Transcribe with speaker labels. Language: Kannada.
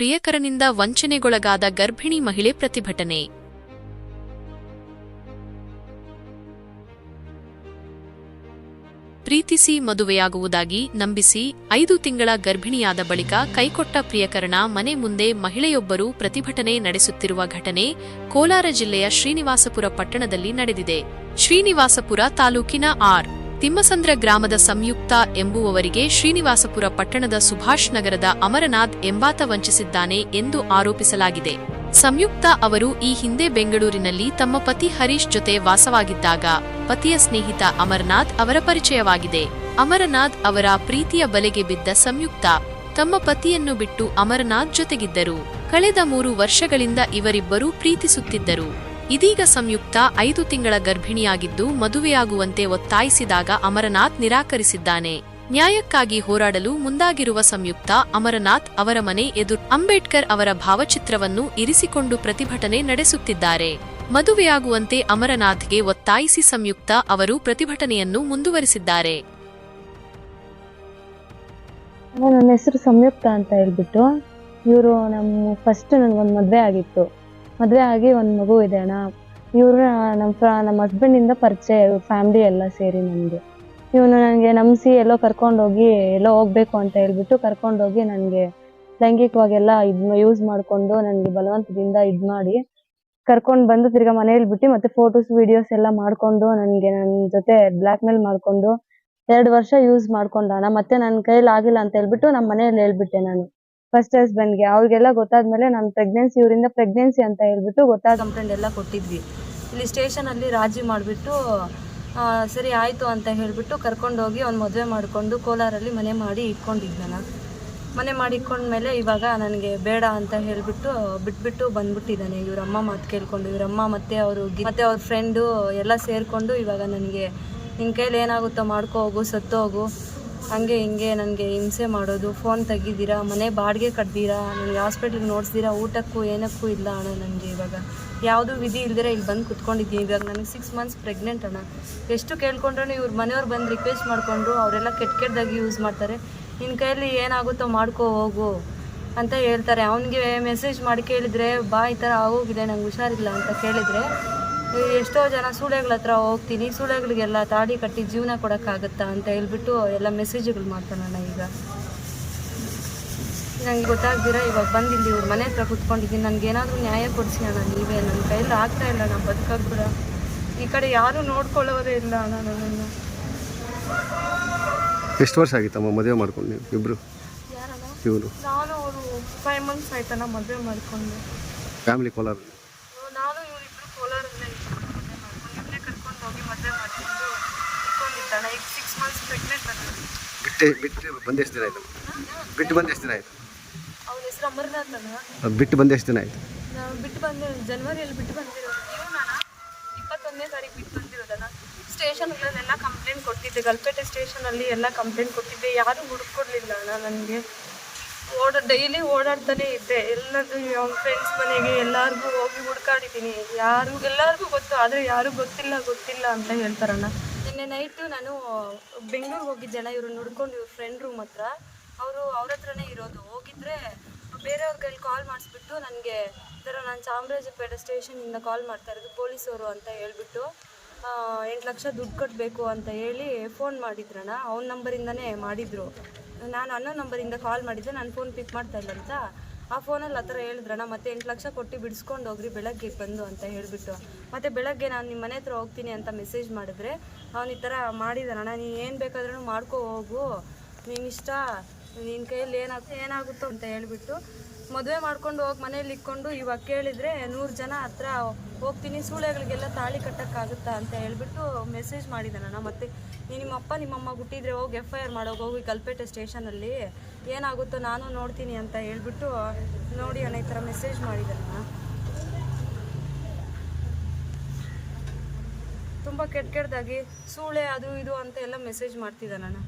Speaker 1: ಪ್ರಿಯಕರನಿಂದ ವಂಚನೆಗೊಳಗಾದ ಗರ್ಭಿಣಿ ಮಹಿಳೆ ಪ್ರತಿಭಟನೆ. ಪ್ರೀತಿಸಿ ಮದುವೆಯಾಗುವುದಾಗಿ ನಂಬಿಸಿ ಐದು ತಿಂಗಳ ಗರ್ಭಿಣಿಯಾದ ಬಳಿಕ ಕೈಕೊಟ್ಟ ಪ್ರಿಯಕರಣ ಮನೆ ಮುಂದೆ ಮಹಿಳೆಯೊಬ್ಬರು ಪ್ರತಿಭಟನೆ ನಡೆಸುತ್ತಿರುವ ಘಟನೆ ಕೋಲಾರ ಜಿಲ್ಲೆಯ ಶ್ರೀನಿವಾಸಪುರ ಪಟ್ಟಣದಲ್ಲಿ ನಡೆದಿದೆ. ಶ್ರೀನಿವಾಸಪುರ ತಾಲೂಕಿನ ಆರ್. ತಿಮ್ಮಸಂದ್ರ ಗ್ರಾಮದ ಸಂಯುಕ್ತ ಎಂಬುವವರಿಗೆ ಶ್ರೀನಿವಾಸಪುರ ಪಟ್ಟಣದ ಸುಭಾಷ್ ನಗರದ ಅಮರನಾಥ್ ಎಂಬಾತ ವಂಚಿಸಿದ್ದಾನೆ ಎಂದು ಆರೋಪಿಸಲಾಗಿದೆ. ಸಂಯುಕ್ತ ಅವರು ಈ ಹಿಂದೆ ಬೆಂಗಳೂರಿನಲ್ಲಿ ತಮ್ಮ ಪತಿ ಹರೀಶ್ ಜೊತೆ ವಾಸವಾಗಿದ್ದಾಗ, ಪತಿಯ ಸ್ನೇಹಿತ ಅಮರನಾಥ್ ಅವರ ಪರಿಚಯವಾಗಿದೆ. ಅಮರನಾಥ್ ಅವರ ಪ್ರೀತಿಯ ಬಲೆಗೆ ಬಿದ್ದ ಸಂಯುಕ್ತ, ತಮ್ಮ ಪತಿಯನ್ನು ಬಿಟ್ಟು ಅಮರನಾಥ್ ಜೊತೆಗಿದ್ದರು. ಕಳೆದ ಮೂರು ವರ್ಷಗಳಿಂದ ಇವರಿಬ್ಬರೂ ಪ್ರೀತಿಸುತ್ತಿದ್ದರು. ಇದೀಗ ಸಂಯುಕ್ತ ಐದು ತಿಂಗಳ ಗರ್ಭಿಣಿಯಾಗಿದ್ದು ಮದುವೆಯಾಗುವಂತೆ ಒತ್ತಾಯಿಸಿದಾಗ ಅಮರನಾಥ್ ನಿರಾಕರಿಸಿದ್ದಾನೆ. ನ್ಯಾಯಕ್ಕಾಗಿ ಹೋರಾಡಲು ಮುಂದಾಗಿರುವ ಸಂಯುಕ್ತ ಅಮರನಾಥ್ ಅವರ ಮನೆ ಎದುರು ಅಂಬೇಡ್ಕರ್ ಅವರ ಭಾವಚಿತ್ರವನ್ನು ಇರಿಸಿಕೊಂಡು ಪ್ರತಿಭಟನೆ ನಡೆಸುತ್ತಿದ್ದಾರೆ. ಮದುವೆಯಾಗುವಂತೆ ಅಮರನಾಥ್ಗೆ ಒತ್ತಾಯಿಸಿ ಸಂಯುಕ್ತ ಅವರು ಪ್ರತಿಭಟನೆಯನ್ನು ಮುಂದುವರಿಸಿದ್ದಾರೆ.
Speaker 2: ನನ್ನ ಹೆಸರು ಸಂಯುಕ್ತ ಅಂತ ಹೇಳ್ಬಿಟ್ಟು ಇವರು ನಮ್ಮ ಫಸ್ಟ್ ನನಗೊಂದು ಮದುವೆ ಆಗಿತ್ತು. ಮದುವೆ ಆಗಿ ಒಂದು ಮಗು ಇದೆ ಅಣ್ಣ. ಇವರು ನಮ್ಮ ಫ್ರ ಹಸ್ಬೆಂಡ್ ಇಂದ ಪರಿಚಯ ಫ್ಯಾಮಿಲಿ ಎಲ್ಲ ಸೇರಿ ನಮಗೆ. ಇವನು ನನಗೆ ನಂಬಿಸಿ ಎಲ್ಲೋ ಕರ್ಕೊಂಡೋಗಿ, ಎಲ್ಲೋ ಹೋಗ್ಬೇಕು ಅಂತ ಹೇಳ್ಬಿಟ್ಟು ಕರ್ಕೊಂಡೋಗಿ ನನಗೆ ಲೈಂಗಿಕವಾಗೆಲ್ಲ ಇದ್ ಯೂಸ್ ಮಾಡ್ಕೊಂಡು ನನಗೆ ಬಲವಂತದಿಂದ ಇದು ಮಾಡಿ ಕರ್ಕೊಂಡು ಬಂದು ತಿರ್ಗಾ ಮನೇಲಿ ಬಿಟ್ಟು ಮತ್ತೆ ಫೋಟೋಸ್ ವಿಡಿಯೋಸ್ ಎಲ್ಲ ಮಾಡ್ಕೊಂಡು ನನಗೆ ನನ್ನ ಜೊತೆ ಬ್ಲಾಕ್ ಮೇಲ್ ಮಾಡ್ಕೊಂಡು ಎರಡು ವರ್ಷ ಯೂಸ್ ಮಾಡ್ಕೊಂಡ ಮತ್ತೆ ನನ್ನ ಕೈಲಿ ಆಗಿಲ್ಲ ಅಂತ ಹೇಳ್ಬಿಟ್ಟು ನಮ್ಮ ಮನೆಯಲ್ಲಿ ಹೇಳ್ಬಿಟ್ಟೆ ನಾನು. ಫಸ್ಟ್ ಹಸ್ಬೆಂಡ್ಗೆ ಅವ್ರಿಗೆಲ್ಲ ಗೊತ್ತಾದ್ಮೇಲೆ ನಾನು ಪ್ರೆಗ್ನೆನ್ಸಿ ಇವರಿಂದ ಪ್ರೆಗ್ನೆನ್ಸಿ ಅಂತ ಹೇಳ್ಬಿಟ್ಟು ಗೊತ್ತಾದ
Speaker 3: ಕಂಪ್ಲೇಂಟ್ ಎಲ್ಲ ಕೊಟ್ಟಿದ್ವಿ. ಇಲ್ಲಿ ಸ್ಟೇಷನಲ್ಲಿ ರಾಜಿ ಮಾಡಿಬಿಟ್ಟು ಸರಿ ಆಯಿತು ಅಂತ ಹೇಳಿಬಿಟ್ಟು ಕರ್ಕೊಂಡೋಗಿ ಅವ್ನು ಮದುವೆ ಮಾಡಿಕೊಂಡು ಕೋಲಾರಲ್ಲಿ ಮನೆ ಮಾಡಿ ಇಟ್ಕೊಂಡಿದ್ದೆ ನಾನು ಮನೆ ಮಾಡಿ ಇಟ್ಕೊಂಡ್ಮೇಲೆ ಇವಾಗ ನನಗೆ ಬೇಡ ಅಂತ ಹೇಳಿಬಿಟ್ಟು ಬಿಟ್ಬಿಟ್ಟು ಬಂದ್ಬಿಟ್ಟಿದ್ದಾನೆ. ಇವರಮ್ಮ ಮಾತು ಕೇಳ್ಕೊಂಡು, ಇವರಮ್ಮ ಮತ್ತೆ ಅವರು ಮತ್ತೆ ಅವ್ರ ಫ್ರೆಂಡು ಎಲ್ಲ ಸೇರಿಕೊಂಡು ಇವಾಗ ನನಗೆ ನಿನ್ನ ಕೈಲಿ ಏನಾಗುತ್ತೋ ಮಾಡ್ಕೋ ಹೋಗು ಸತ್ತು ಹೋಗು ಹಂಗೆ ನನಗೆ ಹಿಂಸೆ ಮಾಡೋದು ಫೋನ್ ತೆಗಿದ್ದೀರಾ ಮನೆ ಬಾಡಿಗೆ ಕಟ್ತೀರಾ ನನಗೆ ಹಾಸ್ಪಿಟ್ಲಿಗೆ ನೋಡಿಸ್ದಿರಾ, ಊಟಕ್ಕೂ ಏನಕ್ಕೂ ಇಲ್ಲ ಅಣ್ಣ ನನಗೆ ಇವಾಗ. ಯಾವುದೂ ವಿಧಿ ಇಲ್ದಿರ ಇಲ್ಲಿ ಬಂದು ಕುತ್ಕೊಂಡಿದ್ದೀನಿ. ಇವಾಗ ನನಗೆ ಸಿಕ್ಸ್ ಮಂತ್ಸ್ ಪ್ರೆಗ್ನೆಂಟ್ ಅಣ್ಣ. ಎಷ್ಟು ಕೇಳ್ಕೊಂಡ್ರೂ ಇವ್ರ ಮನೆಯವ್ರು ಬಂದು ರಿಕ್ವೆಸ್ಟ್ ಮಾಡಿಕೊಂಡ್ರು, ಅವರೆಲ್ಲ ಕೆಟ್ಟ ಕೆಟ್ಟದಾಗಿ ಯೂಸ್ ಮಾಡ್ತಾರೆ. ನಿನ್ನ ಕೈಯಲ್ಲಿ ಏನಾಗುತ್ತೋ ಮಾಡ್ಕೋ, ಹೋಗು ಅಂತ ಹೇಳ್ತಾರೆ. ಅವನಿಗೆ ಮೆಸೇಜ್ ಮಾಡಿ ಕೇಳಿದರೆ, ಬಾ, ಈ ಥರ ಆಗೋಗಿದೆ, ನಂಗೆ ಹುಷಾರಿಲ್ಲ ಅಂತ ಕೇಳಿದರೆ ಎಷ್ಟೋ ಜನ ಸೂಳೆಗಳ ಹತ್ರ ಹೋಗ್ತೀನಿ ಸೂಳೆಗಳಿಗೆಲ್ಲ ತಾಡಿ ಕಟ್ಟಿ ಜೀವನ ಕೊಡೋಕ್ಕಾಗತ್ತಾ ಅಂತ ಹೇಳ್ಬಿಟ್ಟು ಎಲ್ಲ ಮೆಸೇಜ್ಗಳು ಮಾಡ್ತಾನಣ್ಣ ಈಗ. ನಂಗೆ ಗೊತ್ತಾಗ್ದಿರ ಇವಾಗ ಬಂದಿಲ್ಲಿ ಇವ್ರ ಮನೆ ಹತ್ರ ಕುತ್ಕೊಂಡಿದ್ದೀನಿ. ನನಗೇನಾದರೂ ನ್ಯಾಯ ಕೊಡಿಸಿ ಅಣ್ಣ ನೀವೇ. ನನ್ನ ಕೈಯಲ್ಲಿ ಆಗ್ತಾ ಇಲ್ಲ ನಾನು ಬದುಕೋಕೆ ಕೂಡ ಈ ಕಡೆ ಯಾರೂ ನೋಡ್ಕೊಳ್ಳೋರೇ ಇಲ್ಲ ಅಣ್ಣ ನನ್ನನ್ನು.
Speaker 4: ಎಷ್ಟು ವರ್ಷ ಆಗಿತ್ತಮ್ಮ ಮದುವೆ ಮಾಡ್ಕೊಂಡು ನೀವು ಇಬ್ಬರು ಇವರು?
Speaker 3: ನಾನು ಅವರು ಫೈವ್ ಮಂತ್ಸ್ ಆಯ್ತಣ್ಣ ಮದುವೆ ಮಾಡ್ಕೊಂಡು.
Speaker 4: ಫ್ಯಾಮಿಲಿ ಕೋಲಾರ
Speaker 3: ನಾನು ಇವರಿಬ್ರು ಕೋಲಾರಲ್ಲೇ ಮದುವೆ ಮಾಡ್ಕೊಂಡು ಇವ್ರನ್ನೇ ಕರ್ಕೊಂಡು ಹೋಗಿ ಮದುವೆ ಮಾಡ್ಕೊಂಡು ಇಟ್ಕೊಂಡಿದ್ದಾಳೆ. ಈಗ ಸಿಕ್ಸ್ ಮಂತ್ಸ್ ಪ್ರೆಗ್ನೆಂಟ್ ಬಂದಿದ್ದು
Speaker 4: ಬಿಟ್ಟು ಬಿಟ್ಟು ಬಂದು ಎಷ್ಟು ದಿನ ಆಯ್ತು. ಬಿಟ್ಟು ಬಂದು ಎಷ್ಟು ದಿನ ಆಯ್ತು.
Speaker 3: ಅವನ ಹೆಸರು ಅಮರ್ನಾಥ್ ಅಣ್ಣ
Speaker 4: ಬಿಟ್ಟು ಬಂದು ಎಷ್ಟು ದಿನ ಆಯ್ತು.
Speaker 3: ನಾವು ಬಿಟ್ಟು ಬಂದು ಜನವರಿಯಲ್ಲಿ ಬಿಟ್ಟು ಬಂದಿರೋದು. ಇವನಣ್ಣ ಇಪ್ಪತ್ತೊಂದನೇ ತಾರೀಕು ಬಿಟ್ಟು ಬಂದಿರೋದಣ್ಣ ಸ್ಟೇಷನ್ಗಳಲ್ಲೆಲ್ಲ ಕಂಪ್ಲೇಂಟ್ ಕೊಟ್ಟಿದ್ದೆ. ಗಲ್ಪೇಟೆ ಸ್ಟೇಷನಲ್ಲಿ ಎಲ್ಲ ಕಂಪ್ಲೇಂಟ್ ಕೊಟ್ಟಿದ್ದೆ. ಯಾರೂ ಹುಡುಕೊಡ್ಲಿಲ್ಲ ಅಣ್ಣ ನನಗೆ. ಓಡ ಡೈಲಿ ಓಡಾಡ್ತಾನೆ ಇದ್ದೆ. ಎಲ್ಲದು ಫ್ರೆಂಡ್ಸ್ ಮನೆಗೆ ಎಲ್ಲರಿಗೂ ಹೋಗಿ ಹುಡ್ಕಾಡಿದ್ದೀನಿ. ಯಾರು ಎಲ್ಲರಿಗೂ ಗೊತ್ತು, ಆದರೆ ಯಾರೂ ಗೊತ್ತಿಲ್ಲ ಗೊತ್ತಿಲ್ಲ ಅಂತ ಹೇಳ್ತಾರಣ್ಣ ನಿನ್ನೆ ನೈಟು ನಾನು ಬೆಂಗಳೂರಿಗೆ ಹೋಗಿದ್ದೆನ ಇವ್ರು ನೋಡ್ಕೊಂಡು ಇವ್ರ ಫ್ರೆಂಡ್ ರೂಮ್ ಹತ್ರ. ಅವರು ಅವ್ರ ಹತ್ರನೇ ಇರೋದು. ಹೋಗಿದ್ರೆ ಬೇರೆಯವ್ರ ಕೈಲಿ ಕಾಲ್ ಮಾಡಿಸ್ಬಿಟ್ಟು ನನಗೆ ಥರ ನಾನು ಚಾಮರಾಜಪೇಟೆ ಸ್ಟೇಷನಿಂದ ಕಾಲ್ ಮಾಡ್ತಾ ಇರೋದು, ಪೊಲೀಸವರು ಅಂತ ಹೇಳ್ಬಿಟ್ಟು ಎಂಟು ಲಕ್ಷ ದುಡ್ಡು ಕಟ್ಟಬೇಕು ಅಂತ ಹೇಳಿ ಫೋನ್ ಮಾಡಿದ್ರಣ್ಣ ಅವ್ನ ನಂಬರಿಂದನೇ ಮಾಡಿದರು. ನಾನು ಅನ್ನೋ ನಂಬರಿಂದ ಕಾಲ್ ಮಾಡಿದ್ದೆ, ನಾನು ಫೋನ್ ಪಿಕ್ ಮಾಡ್ತಾ ಇಲ್ಲ ಅಂತ. ಆ ಫೋನಲ್ಲಿ ಆ ಥರ ಹೇಳಿದ್ರಣ್ಣ ಮತ್ತೆ ಎಂಟು ಲಕ್ಷ ಕೊಟ್ಟು ಬಿಡಿಸ್ಕೊಂಡು ಹೋಗ್ರಿ, ಬೆಳಗ್ಗೆ ಬಂದು ಅಂತ ಹೇಳಿಬಿಟ್ಟು. ಮತ್ತು ಬೆಳಗ್ಗೆ ನಾನು ನಿಮ್ಮ ಮನೆ ಹತ್ರ ಹೋಗ್ತೀನಿ ಅಂತ ಮೆಸೇಜ್ ಮಾಡಿದ್ರೆ, ಅವ್ನು ಈ ಥರ ಮಾಡಿದಾನಣ್ಣ ನೀನು ಏನು ಬೇಕಾದ್ರೂ ಮಾಡ್ಕೋ ಹೋಗು. ನೀನು ಇಷ್ಟ ನಿನ್ನ ಕೈಯಲ್ಲಿ ಏನಾಗ, ಏನಾಗುತ್ತೋ ಅಂತ ಹೇಳ್ಬಿಟ್ಟು ಮದುವೆ ಮಾಡ್ಕೊಂಡು ಹೋಗಿ ಮನೇಲಿ ಇಕ್ಕೊಂಡು ಇವಾಗ ಕೇಳಿದರೆ ನೂರು ಜನ ಹತ್ರ ಹೋಗ್ತೀನಿ, ಸೂಳೆಗಳಿಗೆಲ್ಲ ತಾಳಿ ಕಟ್ಟೋಕ್ಕಾಗುತ್ತಾ ಅಂತ ಹೇಳ್ಬಿಟ್ಟು ಮೆಸೇಜ್ ಮಾಡಿದ್ದಾನಣ್ಣ ಮತ್ತೆ ನೀನು ನಿಮ್ಮಪ್ಪ ನಿಮ್ಮಮ್ಮ ಹುಟ್ಟಿದ್ರೆ ಹೋಗಿ ಎಫ್ ಐ ಆರ್ ಮಾಡೋಗಿ ಹೋಗಿ ಕಲ್ಪೇಟೆ ಸ್ಟೇಷನಲ್ಲಿ ಏನಾಗುತ್ತೋ ನಾನು ನೋಡ್ತೀನಿ ಅಂತ ಹೇಳ್ಬಿಟ್ಟು ನೋಡಿ ಅಣ್ಣ ಈ ಥರ ಮೆಸೇಜ್ ಮಾಡಿದ್ದಾನಣ್ಣ ತುಂಬ ಕೆಟ್ಟ ಕೆಟ್ಟದಾಗಿ ಸೂಳೆ ಅದು ಇದು ಅಂತ ಎಲ್ಲ ಮೆಸೇಜ್ ಮಾಡ್ತಿದ್ದಾನಣ್ಣ